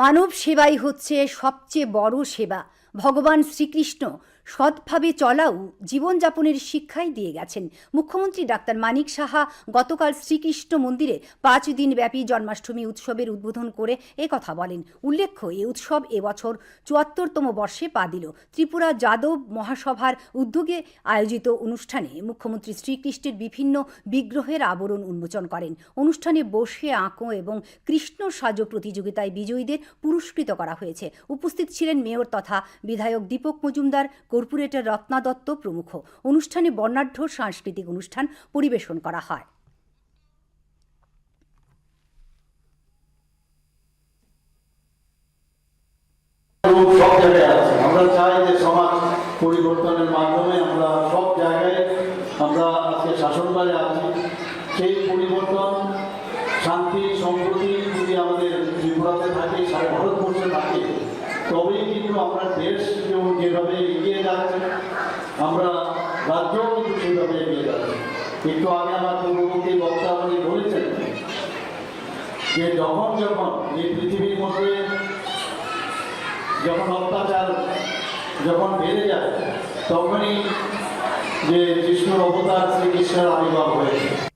মানব সেবাই হচ্ছে সবচেয়ে বড় সেবা। ভগবান শ্রীকৃষ্ণ সৎভাবে চলাও জীবনযাপনের শিক্ষাই দিয়ে গেছেন। মুখ্যমন্ত্রী ডাক্তার মানিক সাহা গতকাল শ্রীকৃষ্ণ মন্দিরে পাঁচ দিন ব্যাপী জন্মাষ্টমী উৎসবের উদ্বোধন করে এ কথা বলেন। উল্লেখ্য এই উৎসব এবছর চুয়াত্তরতম বর্ষে পা দিল। ত্রিপুরা যাদব মহাসভার উদ্যোগে আয়োজিত অনুষ্ঠানে মুখ্যমন্ত্রী শ্রীকৃষ্ণের বিভিন্ন বিগ্রহের আবরণ উন্মোচন করেন। অনুষ্ঠানে বসে আঁকো এবং কৃষ্ণ সাজো প্রতিযোগিতায় বিজয়ীদের পুরস্কৃত করা হয়েছে। উপস্থিত ছিলেন মেয়র তথা বিধায়ক দীপক মজুমদার কর্পোরেটর রত্না দত্ত প্রমুখ। অনুষ্ঠানে বর্ণাঢ্য সাংস্কৃতিক অনুষ্ঠান পরিবেশন করা হয়। আমরা চাই যে সমাজ পরিবর্তনের মাধ্যমে আমরা সব জায়গায় আমরা আজকে আছি। সেই পরিবর্তন, শান্তি সম্প্রতি যদি আমাদের ত্রিপুরাতে থাকে, সারা ভারতবর্ষে থাকে, তবেই কিন্তু আমরা দেশ যেমন যেভাবে যাচ্ছে আমরা রাজ্যও কিন্তু সেভাবে এগিয়ে যাচ্ছে। একটু আগে আমার পূর্ববর্তী বক্তা বলেছেন যে যখন যখন এই পৃথিবীর মধ্যে যখন অত্যাচার যখন বেড়ে যায়, তখনই যে কৃষ্ণর অবতার শ্রীকৃষ্ণের আবির্ভাব হয়েছে।